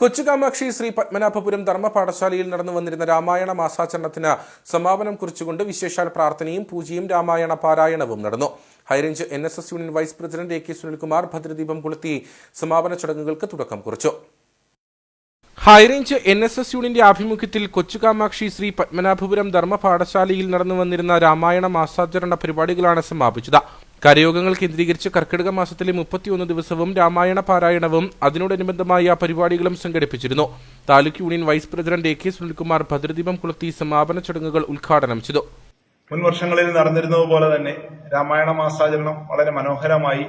കൊച്ചുകാമാക്ഷി ശ്രീ പത്മനാഭപുരം ധർമ്മ പാഠശാലയിൽ നടന്നു വന്നിരുന്ന രാമായണ മാസാചരണത്തിന് സമാപനം കുറിച്ചുകൊണ്ട് വിശേഷാൽ പ്രാർത്ഥനയും പൂജയും രാമായണ പാരായണവും നടന്നു. High range N S S union vice president A K Sunilkumar ഭദ്രദീപം കൊളുത്തി സമാപന ചടങ്ങുകൾക്ക് തുടക്കം കുറിച്ചു. High range N S S യൂണിന്റെ ആഭിമുഖ്യത്തിൽ കൊച്ചുകാമാക്ഷി ശ്രീ പത്മനാഭപുരം ധർമ്മ പാഠശാലയിൽ നടന്നു വന്നിരുന്ന രാമായണ മാസാചരണ പരിപാടികളാണ് സമാപിച്ചത്. കരയോഗങ്ങൾ കേന്ദ്രീകരിച്ച് കർക്കിടക മാസത്തിലെ മുപ്പത്തിയൊന്ന് ദിവസവും രാമായണ പാരായണവും അതിനോടനുബന്ധമായ പരിപാടികളും സംഘടിപ്പിച്ചിരുന്നു. Taluk union vice president A K Sunilkumar ഭദ്രദീപം കൊളുത്തി സമാപന ചടങ്ങുകൾ ഉദ്ഘാടനം ചെയ്തു. മുൻ വർഷങ്ങളിൽ നടന്നിരുന്നതുപോലെ തന്നെ രാമായണ മാസാചരണം വളരെ മനോഹരമായി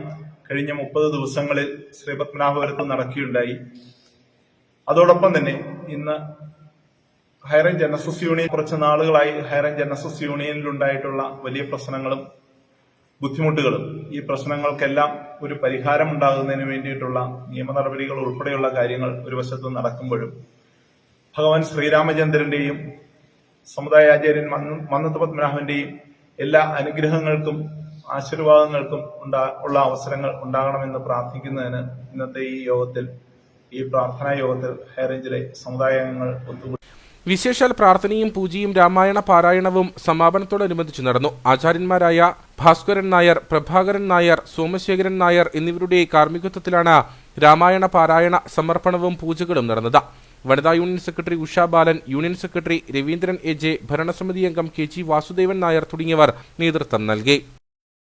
കഴിഞ്ഞ മുപ്പത് ദിവസങ്ങളിൽ ശ്രീ ശ്രീപത്മനാഭപുരത്ത് നടക്കുകയുണ്ടായി. അതോടൊപ്പം തന്നെ ഇന്ന് ഹൈറേഞ്ച് എൻ എസ് യൂണിയൻ കുറച്ച് നാളുകളായി ഹൈറേഞ്ച് എൻ എസ് യൂണിയനിലുണ്ടായിട്ടുള്ള വലിയ പ്രശ്നങ്ങളും ബുദ്ധിമുട്ടുകളും ഈ പ്രശ്നങ്ങൾക്കെല്ലാം ഒരു പരിഹാരം ഉണ്ടാകുന്നതിന് വേണ്ടിയിട്ടുള്ള നിയമ നടപടികൾ ഉൾപ്പെടെയുള്ള കാര്യങ്ങൾ ഒരു വശത്ത് നടക്കുമ്പോഴും ഭഗവാൻ ശ്രീരാമചന്ദ്രന്റെയും സമുദായാചാര്യൻ മന്നത്ത് പത്മനാഭന്റെയും എല്ലാ അനുഗ്രഹങ്ങൾക്കും ആശീർവാദങ്ങൾക്കും ഉണ്ടാ ഉള്ള അവസരങ്ങൾ ഉണ്ടാകണമെന്ന് പ്രാർത്ഥിക്കുന്നതിന് ഇന്നത്തെ ഈ യോഗത്തിൽ ഈ പ്രാർത്ഥനാ യോഗത്തിൽ ഹൈറേഞ്ചിലെ സമുദായങ്ങൾ ഒത്തുകൂടി വിശേഷാൽ പ്രാർത്ഥനയും പൂജയും രാമായണ പാരായണവും സമാപനത്തോടനുബന്ധിച്ച് നടന്നു. ആചാര്യന്മാരായ ഭാസ്കരൻ നായർ പ്രഭാകരൻ നായർ സോമശേഖരൻ നായർ എന്നിവരുടെ കാർമ്മികത്വത്തിലാണ് രാമായണ പാരായണ സമർപ്പണവും പൂജകളും നടന്നത്. വനിതാ union secretary Usha Balan union secretary Raveendran A J ഭരണസമിതി അംഗം കെ ജി വാസുദേവൻ നായർ തുടങ്ങിയവർ നേതൃത്വം നൽകി.